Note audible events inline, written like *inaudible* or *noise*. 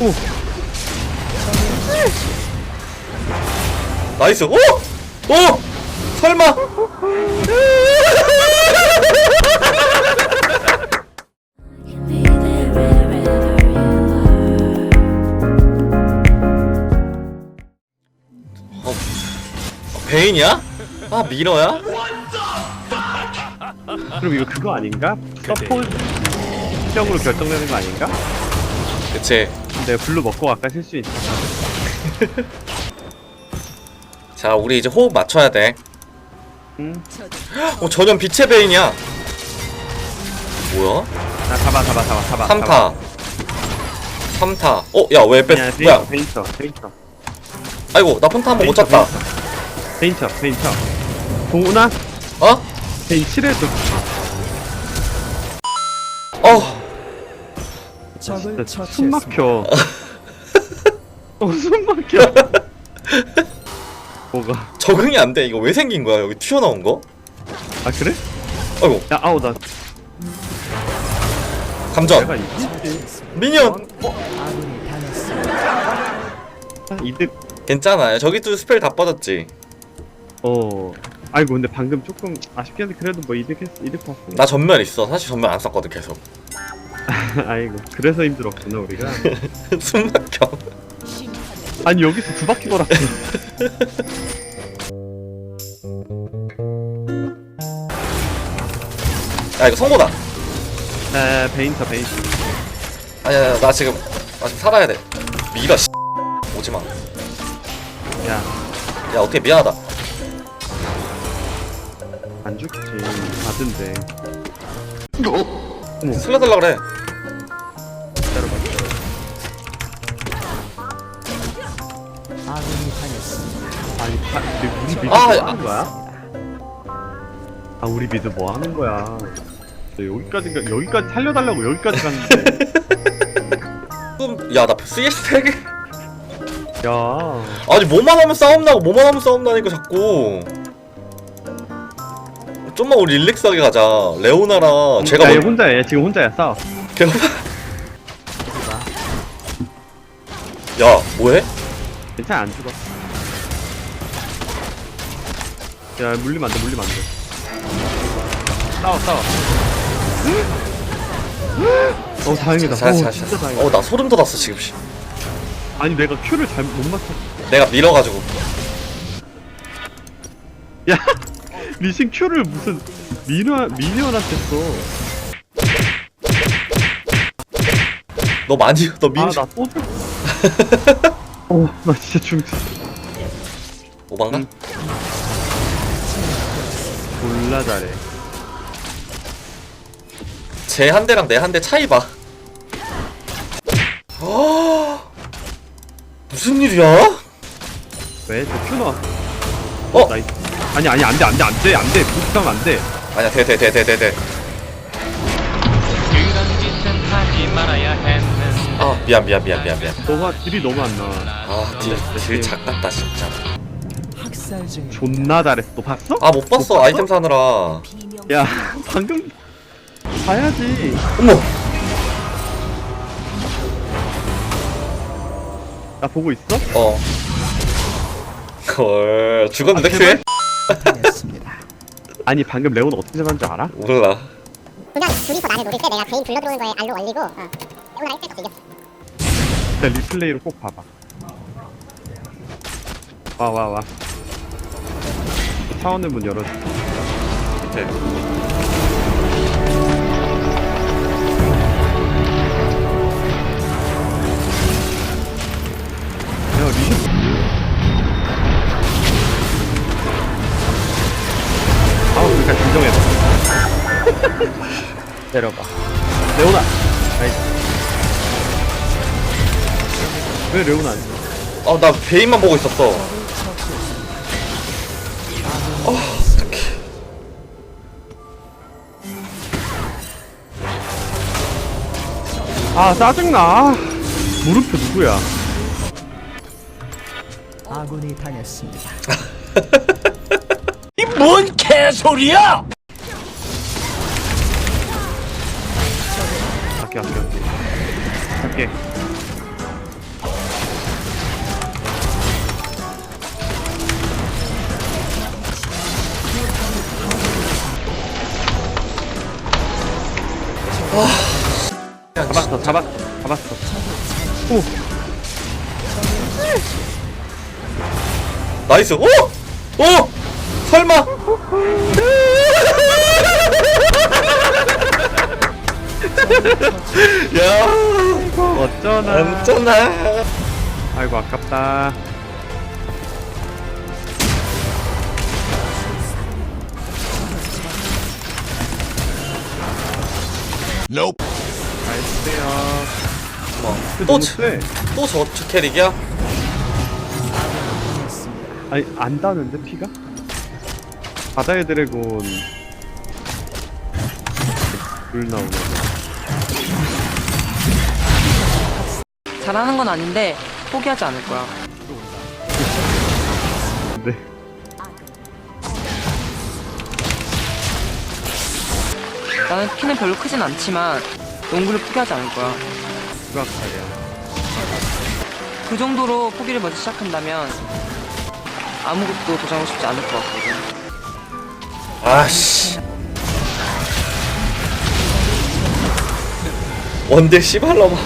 오. 나이스. 오! 오! 설마. Are. 베인이야? 아 미러야? 그럼 이거 그거 아닌가? 서포트 시정으로 결정되는 거 아닌가? 그치. 내가 블루 먹고 아까 실수 있어. *laughs* 자 우리 이제 호흡 맞춰야 돼. 응. 어 전혀 빛의 베인이야. 뭐야? 나 잡아 잡아 잡아 잡아. 3타. 3타. 어, 야, 왜 뺐, 야, 뭐야? 페인터 페인터. 아이고, 나 폰타 한번 못 쳤다. 페인터 페인터. 동훈아 어? 페인 7에도 어, 진짜 숨 막혀. *laughs* 어 숨 막혀. *laughs* 뭐가? 적응이 안 돼. 이거 왜 생긴 거야? 여기 튀어나온 거? 아 그래? 아이고, 야 아우 나 감전. 이기지. 미니언. 아, 이득. 괜찮아요. 저기 또 스펠 다 빠졌지. 어. 아이고 근데 방금 조금 아쉽게 했는데 그래도 뭐 이득했 이득 봤어. 나 전멸 있어. 사실 전멸 안 썼거든, 계속. *laughs* 아이고 그래서 힘들었구나 우리가. *laughs* 숨 막혀. 아니 여기서 두 바퀴 돌았어. *laughs* 야, 이거 성공다. 에 베인터 베인터. 아니야, 나 지금, 나 지금 살아야 돼. 미라, 씨. 오지 마. 야. 야, 어떻게 미안하다. 안 죽지 받은데 살려달라 그래. 기다려봐 아니 파, 근데 우리 미드 아, 뭐 아. 하는 거야? 아 우리 미드 뭐 하는 거야 저 여기까지 가- 여기까지 살려달라고 여기까지 갔는데 *laughs* 좀, 야, 나 CS 3개. 야 아니 뭐만 하면 싸움 나고 뭐만 하면 싸움 나니까 자꾸 좀만 우리 릴렉스하게 가자. 레오나랑 제가 야, 얘먼 혼자야. 얘 지금 혼자야. 싸워. 걔가 야 뭐해? 괜찮아 안 죽어. 야 물리면 안 돼 물리면 안 돼. 싸워 싸워. 어 다행이다. 자, 어, 자, 진짜 자. 다행이다. 어 나 소름 돋았어 지금. 씨. 아니 내가 큐를 잘못 못 맞췄어. 내가 밀어가지고. 야 리신 큐를 무슨 미녀 미녀한테 써. 너 많이 너 민... 아 나 또 죽. *laughs* 어 나 진짜 죽. 오반가? 응. 졸라 잘해. 제한 대랑 내 한 대 차이 봐 아, 무슨 일이야? 왜? 저큐 나왔어. 어? 나이스. 아니 아니 안돼 안돼 안돼 안돼 부스하면 안돼. 아니야 돼 돼 돼 돼 돼돼 그런 짓은 하지 말아야 했는 아 미안 미안 미안 미안 미안 너가 딜이 너무 안 나와. 아딜딜 작았다 진짜 존나 잘했어. 너 봤어? 아 못 봤어 아이템 사느라 야 *laughs* 방금 봐야지. 어머 나 보고 있어? 어. 걸 죽었는데 아, 큐에? 아니 방금 레온 어떻게 잡았는 줄 알아? 몰라. 그냥 둘이서 나를 노릴 때 내가 개인 불러 들어오는 거에 알로 올리고 어. 레오나 1세트 이겼어 일단 리플레이로 꼭 봐봐. 와 와 와. 차원의 문 열어줘. 밑에. 그러니까 진정해봐 *laughs* 때려봐 레오나 나이스 왜 레오나 안 줘? 아, 나 베인만 보고 있었어. 아, 어떡해. 아 짜증나 무릎표 누구야 아군이 당했습니다. *laughs* 뭔 개소리야! 할게 할게 할게 할게 잡았어 잡았어 잡았어 오 나이스 오! 오! 설마 *laughs* 야, 어쩌나 어쩌나. 아이고 아깝다 나이스요 뭐, 또 또, 너무 저, 세또 저, 저 캐릭이야? 아니 안 다는데 피가? 바다의 드래곤 불 나오네 잘하는 건 아닌데 포기하지 않을 거야. 근데 나는 키는 별로 크진 않지만 농구를 포기하지 않을 거야. 수학살이야 그 정도로 포기를 먼저 시작한다면 아무것도 도전하고 싶지 않을 것 같거든. 아씨. 원딜 씨발놈아.